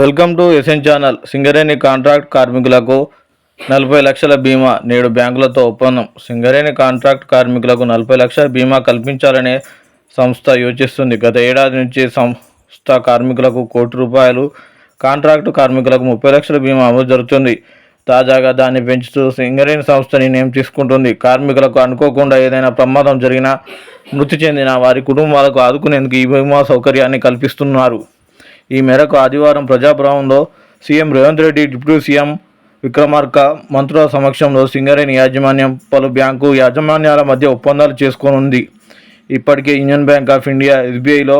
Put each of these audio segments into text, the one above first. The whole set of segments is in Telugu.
Welcome to SN channel. Singareni contract కార్మికులకు నలభై లక్షల బీమా నేడు బ్యాంకులతో ఒప్పందం. సింగరేణి కాంట్రాక్ట్ కార్మికులకు నలభై లక్షల బీమా కల్పించాలనే సంస్థ యోచిస్తుంది. గత ఏడాది నుంచి సంస్థ కార్మికులకు కోటి రూపాయలు కాంట్రాక్టు కార్మికులకు ముప్పై లక్షల బీమా అమలు జరుగుతుంది. తాజాగా దాన్ని పెంచుతూ సింగరేణి సంస్థ నిర్ణయం తీసుకుంటుంది. కార్మికులకు అనుకోకుండా ఏదైనా ప్రమాదం జరిగినా మృతి చెందిన వారి కుటుంబాలకు ఆదుకునేందుకు ఈ బీమా సౌకర్యాన్ని కల్పిస్తున్నారు. ఈ మేరకు ఆదివారం ప్రజాభవన్లో CM Revanth Reddy deputy CM Vikramarka మంత్రుల సమక్షంలో సింగరేణి యాజమాన్యం పలు బ్యాంకు యాజమాన్యాల మధ్య ఒప్పందాలు చేసుకోనుంది. ఇప్పటికే యూనియన్ బ్యాంక్ ఆఫ్ ఇండియా ఎస్బీఐలో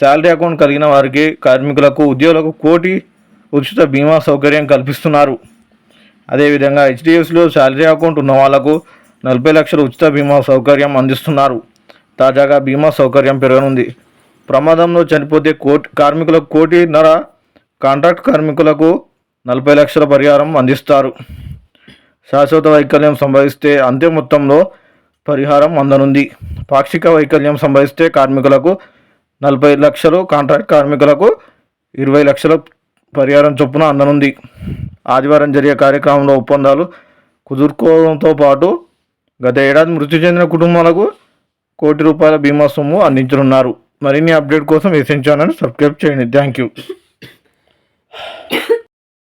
శాలరీ అకౌంట్ కలిగిన వారికి కార్మికులకు ఉద్యోగులకు కోటి ఉచిత బీమా సౌకర్యం కల్పిస్తున్నారు. అదేవిధంగా హెచ్డిఎఫ్సిలో శాలరీ అకౌంట్ ఉన్న వాళ్ళకు నలభై లక్షల ఉచిత బీమా సౌకర్యం అందిస్తున్నారు. తాజాగా బీమా సౌకర్యం పెరగనుంది. ప్రమాదంలో చనిపోతే కోటి కార్మికులకు కోటిన్నర కాంట్రాక్ట్ కార్మికులకు నలభై లక్షల పరిహారం అందిస్తారు. శాశ్వత వైకల్యం సంభవిస్తే అంతే మొత్తంలో పరిహారం అందనుంది. పాక్షిక వైకల్యం సంభవిస్తే కార్మికులకు నలభై లక్షలు కాంట్రాక్ట్ కార్మికులకు ఇరవై లక్షల పరిహారం చొప్పున అందనుంది. ఆదివారం జరిగే కార్యక్రమంలో ఒప్పందాలు కుదుర్కోవడంతో పాటు గత ఏడాది మృతి చెందిన కుటుంబాలకు కోటి రూపాయల బీమా సొమ్ము అందించనున్నారు. మరిన్ని అప్డేట్ కోసం ఎసెన్ ఛానల్ సబ్స్క్రైబ్ చేయండి. Thank you